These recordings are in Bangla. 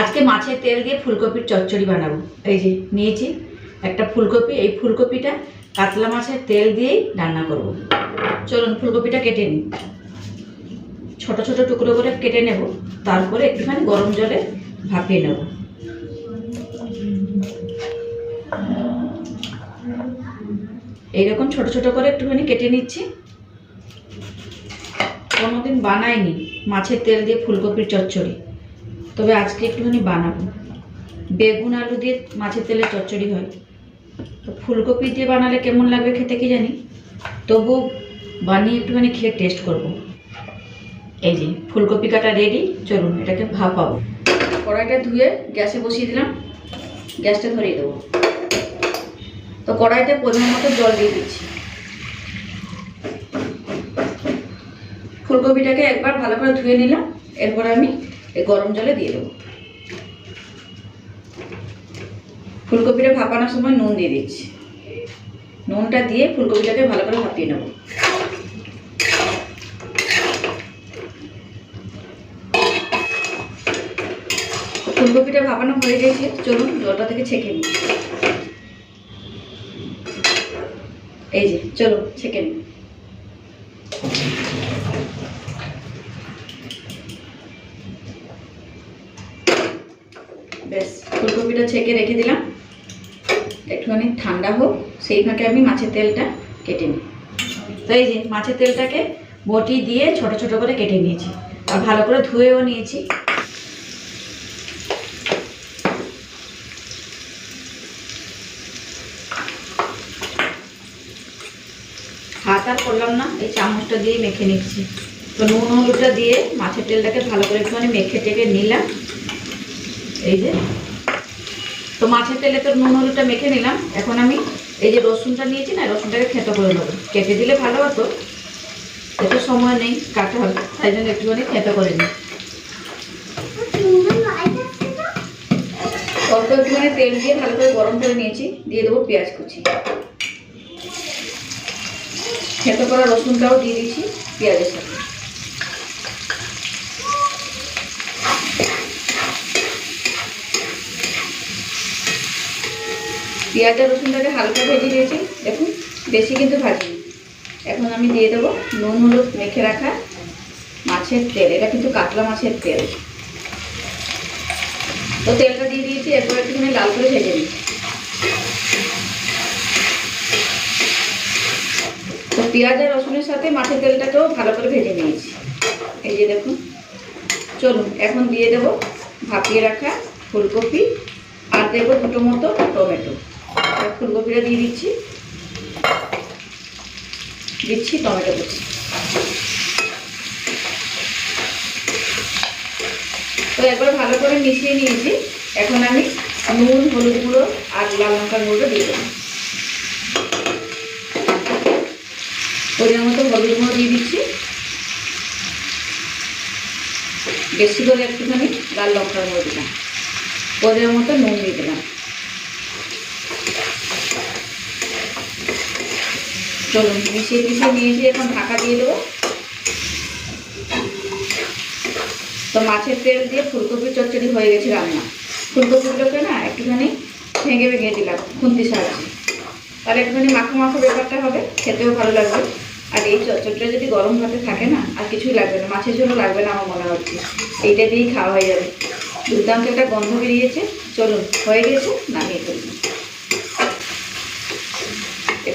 আজকে মাছের তেল দিয়ে ফুলকপির চচ্চড়ি বানাবো। এই যে নিয়েছি একটা ফুলকপি, এই ফুলকপিটা কাতলা মাছের তেল দিয়েই রান্না করব। চলুন ফুলকপিটা কেটে নিই। ছোট ছোট টুকরো করে কেটে নেব, তারপরে একটুখানি গরম জলে ভাপিয়ে নেব। এইরকম ছোট ছোট করে একটুখানি কেটে নিচ্ছি। কোনোদিন বানাইনি মাছের তেল দিয়ে ফুলকপির চচ্চড়ি। তবে আজকে একটুখানি বানাবো। বেগুন আলু দিয়ে মাছের তেলে চচ্চড়ি হয়। তো ফুলকপি দিয়ে বানালে কেমন লাগবে খেতে কি জানি? তবু বানিয়ে একটুখানি খেয়ে টেস্ট করব। এই যে, ফুলকপি কাটা রেডি চলুন এটাকে ভাপাবো কড়াইটা ধুয়ে গ্যাসে বসিয়ে দিলাম। গ্যাসটা ধরিয়ে দেবো। তো কড়াইতে পরিমাণ মতো জল দিয়ে দিচ্ছি। ফুলকপিটাকে একবার ভালো করে ধুয়ে নিলাম। এরপর আমি এই গরম জলে দিয়ে দেবো। ফুলকপিটা ভাপানোর সময় নুন দিয়ে দিচ্ছি। নুনটা দিয়ে ফুলকপিটাকে ভালো করে ভাপিয়ে নেব। ফুলকপিটা ভাপানো হয়ে গেছে, চলুন জলটা থেকে ছেঁকে নিই। এই যে চলো ছেঁকে নিই। ব্যাস, ফুলকপিটা ছেঁকে রেখে দিলাম। একটুখানি ঠান্ডা হোক, সেই ফাঁকে আমি মাছের তেলটা কেটে নিই। তো এই যে মাছের তেলটাকে বটি দিয়ে ছোট ছোট করে কেটে নিয়েছি। আর ভালো করে ধুয়েও নিয়েছি। হাত আর করলাম না, এই চামচটা দিয়ে মেখে নিচ্ছি। তো নুন, হলুদটা দিয়ে মাছের তেলটাকে ভালো করে একটুখানি মেখে টেকে নিলাম। এই যে, তো মাছের তেলে তো নুন, হলুদটা মেখে নিলাম। এখন আমি এই যে রসুনটা নিয়েছি না, রসুনটাকে খেতে করে নেব কেটে দিলে ভালো হতো। এত সময় নেই কাটা হবে, তাই জন্য একটুখানি খেতে করে নিই। অল্প একটুখানি তেল দিয়ে ভালো করে গরম করে নিয়েছি, দিয়ে দেবো পেঁয়াজ কুচি। খেতে করা রসুনটাও দিয়ে দিচ্ছি পেঁয়াজের সাথে। পেঁয়াজ আর রসুনটাকে হালকা ভেজে দিয়েছি দেখুন বেশি কিন্তু ভাজিনি এখন আমি দিয়ে দেবো নুন, হলুদ মেখে রাখা মাছের তেল। এটা কিন্তু কাতলা মাছের তেল। তো তেলটা দিয়ে দিয়েছি, এরপর একটুখানি লাল করে ভেজে নিই। তো পেঁয়াজ আর রসুনের সাথে মাছের তেলটাকেও ভালো করে ভেজে নিয়েছি। এই যে দেখুন। চলুন, এখন দিয়ে দেবো ভাপিয়ে রাখা ফুলকপি আর দেবো দুটো মতো টমেটো। ফুলকপিটা দিয়ে দিচ্ছি। দিচ্ছি টমেটো কুচি। তো একবার ভালো করে মিশিয়ে নিয়েছি। এখন আমি নুন, হলুদ গুঁড়ো আর লাল লঙ্কার গুঁড়ো দিয়ে দেবো। পরিমাণ মতো হলুদ গুঁড়ো দিয়ে দিচ্ছি। বেশি করে একটুখানি লাল লঙ্কার গুঁড়ো দিলাম। পরিমাণ মতো নুন দিয়ে দিলাম। চলুন মিশিয়ে মিশিয়ে নিয়েছি এখন ঢাকা দিয়ে দেবো। তো মাছের তেল দিয়ে ফুলকপি চচ্চড়ি হয়ে গেছে রান্না। ফুলকপিগুলোকে না একটুখানি ভেঙে ভেঙে দিলাম, খুন্তি সাহায্যে। তাহলে একটুখানি মাখো মাখো ব্যাপারটা হবে, খেতেও ভালো লাগবে। আর এই চচ্চড়িটা যদি গরম ভাতে থাকে না, আর কিছুই লাগবে না, মাছের জন্য লাগবে না আমার মনে হচ্ছে। এইটা দিয়েই খাওয়া হয়ে যাবে। দুর্দান্ত একটা গন্ধ বেরিয়েছে। চলুন, হয়ে গেছে, নামিয়ে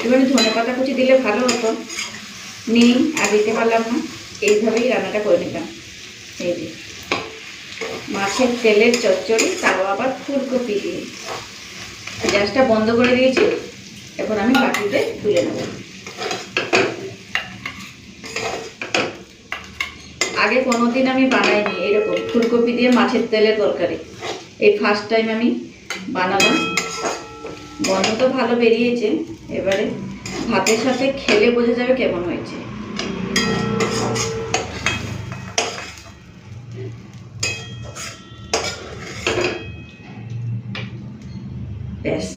একটুখানি ধনে পাতা কুচি দিলে ভালো হতো। নেই আর দিতে পারলাম না, এইভাবেই রান্নাটা করে নিতাম এই যে, মাছের তেলের চচ্চড়ি, তাও আবার ফুলকপি দিয়ে। গ্যাসটা বন্ধ করে দিয়েছি, এখন আমি বাটিতে তুলে নেব। আগে কোনোদিন আমি বানাইনি এরকম ফুলকপি দিয়ে মাছের তেলের তরকারি। এই ফার্স্ট টাইম আমি বানালাম। গন্ধ তো ভালো বেরিয়েছে। এবারে ভাতের সাথে খেলে বোঝা যাবে কেমন হয়েছে।